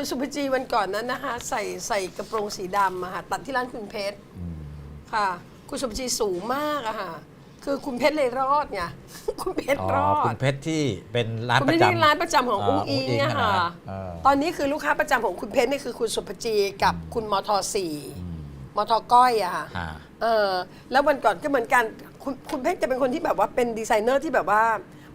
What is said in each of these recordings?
คุณสุภจีวันก่อนนั้นนะคะใส่ใส่กระโปรงสีดำอะค่ะตัดที่ร้านคุณเพชรค่ะ คุณสุภจีสูงมากอะค่ะคือคุณเพชรเลยรอดไงคุณเพชรอ๋อรอคุดณเพชรที่เป็นร้านคุณปไม่ระได้จำร้านประจำของอ่าอุ้งอิงอุ้งอิงเนี่ยค่ะนะเออตอนนี้คือลูกค้าประจำของคุณเพชรนี่คือคุณสุภจีกับคุณมทสี่มทก้อยอะค่ะอ่าเออแล้ววันก่อนก็เหมือนกันคุณคุณเพชรจะเป็นคนที่แบบว่าเป็นดีไซเนอร์ที่แบบว่า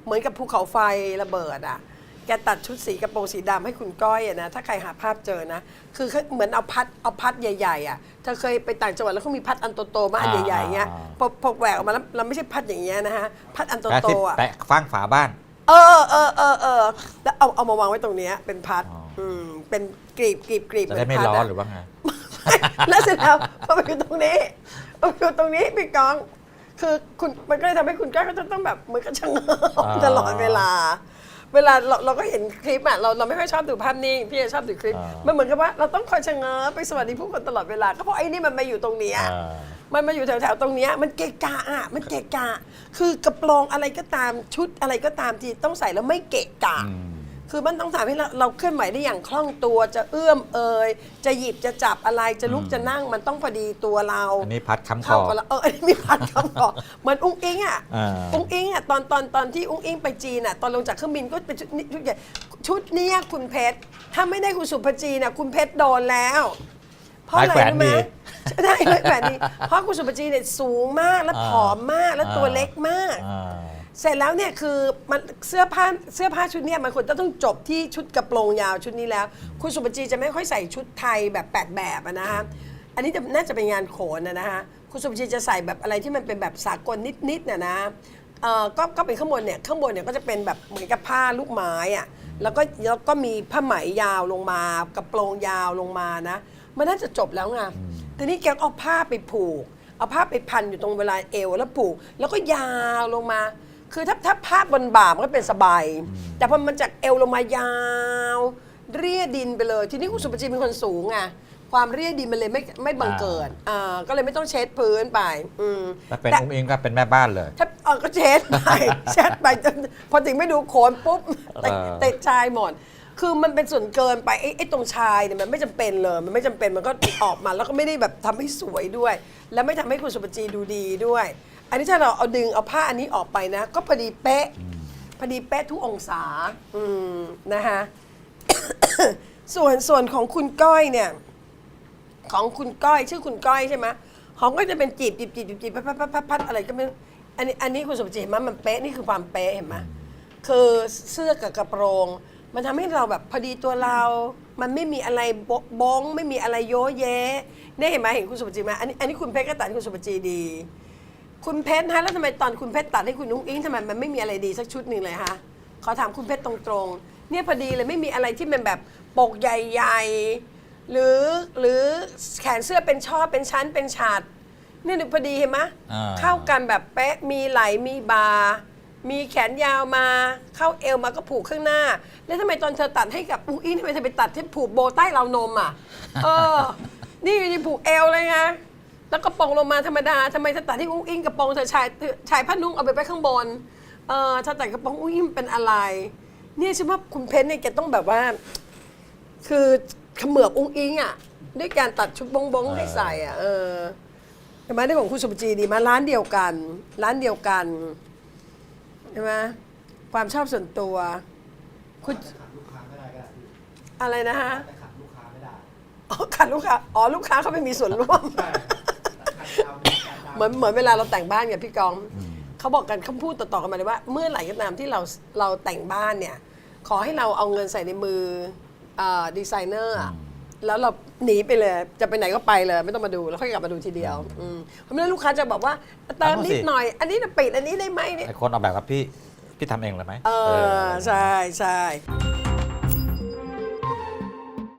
เหมือนกับภูเขาไฟระเบิดอะ แกตัดชุดสีกระโปรงสีดำให้คุณก้อยอะนะ ถ้าใครหาภาพเจอนะ คือเขาเหมือนเอาพัดเอาพัดใหญ่ๆอะเธอเคยไปต่างจังหวัดแล้วเขามีพัดอันโตๆมาอันใหญ่ๆเงี้ยอ่า พอพอแหวกออกมาแล้วเราไม่ใช่พัดอย่างเงี้ยนะฮะพัดอันแปะโตที่ๆอะ แปะฟ้างฝาบ้าน เออเออเออเออแล้วเอาเอามาวางไว้ตรงเนี้ยเป็นพัดอ๋ออือืมเป็นกรีบกรีบกรีบจะได้ไม่เหร้พัอนอะหรือว่าไง แล้วเสร็จแล้วพอไปอยู่ตรงนี้พอไปอยู่ตรงนี้พี่กอง คือคุณมันก็เลยทำให้คุณก้อยก็จะต้องแบบเหมือนกับชะเง้ออ่าตลอดเวลา เวลาเราเราก็เห็นคลิปอะเราเราไม่ค่อยชอบดูภาพนิ่งพี่จะชอบดูคลิป อ่ามั มันเหมือนกับว่าเราต้องคอยชะเง้อไปสวัสดีผู้คนตลอดเวลาก็เพราะไอ้นี่มันมาอยู่ตรงเนี้ย อ่า มันมาอยู่แถวๆ ตรงเนี้ยมันเกะกะอะมันเกะกะ คือกระโปรงอะไรก็ตามชุดอะไรก็ตามที่ต้องใส่แล้วไม่เกะกะ อืม คือมันต้องทำให้เราเราเคลื่อนไหวได้อย่างคล่องตัวจะเอื้อมเอ่ยจะหยิบจะจับอะไรจะลุกจะนั่งมันต้องพอดีตัวเราอันนี้พัดค้ำคเข้าอกันแล้วเอออันนี้มีพันคำบอกเหมือนอุ้งอิงอะอ่า อุ้งอิงอะตอนตอนตอนที่อุ้งอิงไปจีนอะตอนลงจากเครื่องบินก็เป็นชุดนี้ชุดใหญ่ชุดเนี้ยคุณเพชรถ้าไม่ได้คุณสุภจีน่ะคุณเพชรโดนแล้วเพราะอะไรไม้แขวนรู้ไหมดีใช่ไม้แขวนดีเพราะคุณสุภจีเนี่ยสูงมากและอ่าผอมมากและตัวอ่าเล็กมาก อ่า เสร็จแล้วเนี่ยคือมันเสื้อผ้าเสื้อผ้าชุดเนี่ยมันควรจะต้องจบที่ชุดกระโปรงยาวชุดนี้แล้ว คุณสุปจีจะไม่ค่อยใส่ชุดไทยแบบแปดแบบอะนะฮะอันนี้จะน่าจะเป็นงานโขนนะนะฮะคุณสุปจีจะใส่แบบอะไรที่มันเป็นแบบสากลนิดๆน่ะนะเอ่อก็ก็เป็นข้างบนเนี่ยข้างบนเนี่ยก็จะเป็นแบบเหมือนกับผ้าลูกไม้อะแล้วก็แล้วก็มีผ้าไหมยาวลงมากระโปรงยาวลงมานะ มันน่าจะจบแล้วไงทีนี้แกก็เอาผ้าไปผูก เอาผ้าไปพันอยู่ตรงเวลาเอวแล้วผูก แล้วก็ยาวลงมา คือถ้าถ้าผ้าบนบ่ามันก็เป็นสบาย แต่พอมันจากเอวลงมายาว เรียดินไปเลย ทีนี้คุณสุปจีเป็นคนสูงไงความเรียดินมันเลยไม่ไม่บังเกิดอ่าก็เลยไม่ต้องเช็ดพื้นไป อืมถ้าเป็นแต่ อุ้งอิงก็เป็นแม่บ้านเลย ถ้าเออก็เช็ดไป เช็ดไปจนพอถึงไม่ดูโขนปุ๊บติดเออ ติดชายหมด คือมันเป็นส่วนเกินไปไอ้ไอ้ตรงชายเนี่ยมันไม่จำเป็นเลย มันไม่จำเป็นมันก็ ออกมาแล้วก็ไม่ได้แบบทำให้สวยด้วย แล้วไม่ทำให้คุณสุปจีดูดีด้วย อันนี้ถ้าเราเอาดึงเอาผ้าอันนี้ออกไปนะ ก็พอดีเป๊ะพอดีเป๊ะทุกองศาอืมนะคะส่วนส่วนของคุณก้อยเนี่ย ของคุณก้อยชื่อคุณก้อยใช่ไหมของก็จะเป็นจีบจีบจีบจีบจีบพัดพัดพัดพัดพัดอะไรก็ไม่รู้อันนี้อันนี้คุณสมจิตเห็นไหมมันเป๊ะนี่คือความเป๊ะเห็นไหมคือเสื้อกับกระโปรง มันทำให้เราแบบพอดีตัวเรา มันไม่มีอะไรบ,บ้องไม่มีอะไรโยแยเนี่ยเห็นไหมเห็นคุณสมจิตไหมอันนี้อันนี้คุณเพชรก็ตัดให้คุณสมจิตดี คุณเพชรฮะแล้วทำไมตอนคุณเพชรตัดให้คุณนุ้งอิงทำไมมันไม่มีอะไรดีสักชุดหนึ่งเลยฮะขอถามคุณเพชรตรงๆ เนี่ยพอดีเลยไม่มีอะไรที่มันแบบปกใหญ่ๆ หรือหรือแขนเสื้อเป็นช่อเป็นชั้นเป็นฉาดเนี่ยพอดีเห็นไหมอ่า เข้ากันแบบเป๊ะมีไหลมีบาร์มีแขนยาวมา เข้าเอวมาก็ผูกข้างหน้า แล้วทำไมตอนเธอตัดให้กับอุ้งอิงทำไมเธอไปตัดที่ผูกโบใต้ราวนมอะ เออ นี่อยู่ดีผูกเอวเลยไง แล้วกระโปรงลงมาธรรมดาทำไมเธอตัดที่อุ้งอิงกระโปรงเธอชายเธอชายผ้านุ่งเอาไปไว้ข้างบนเออเธอตัดกระโปรงอุ้งอิงเป็นอะไร เนี่ยฉันว่าคุณเพชรเนี่ยแกต้องแบบว่า คือเขมือบอุ้งอิงอะด้วยการตัดชุดบงบงๆให้ใส่อะเออเห็นไหมได้ของคุณสุปจีดีไหมาร้านเดียวกัน ร้านเดียวกันใช่ไหมความชอบส่วนตัวคุณขัดลูกค้าไม่ได้ก็ได้พี่อะไรนะฮะแต่ขัดลูกค้าไม่ได้อ๋อขัดลูกค้าอ๋อลูกค้าเขาไม่มีส่วนร่วม ใช่ขัดตามขัดตาม เหมือนเหมือนเวลาเราแต่งบ้านกับพี่กองเขาบอกกันเขาพูดต่อๆกันมาเลยว่า เมื่อไหร่ก็ตามที่เราเราแต่งบ้านเนี่ย ขอให้เราเอาเงินใส่ในมือดีไซเนอร์อะแล้วเราหนีไปเลย จะไปไหนก็ไปเลย ไม่ต้องมาดูแล้วค่อยกลับมาดูทีเดียวอืมเพราะไม่งั้นลูกค้าจะบอกว่าเติมนิดหน่อย อันนี้นะปิดอันนี้ได้ไหมเนี่ยไอคนออกแบบกับพี่พี่ทำเองเลยไหมเออใช่ใช่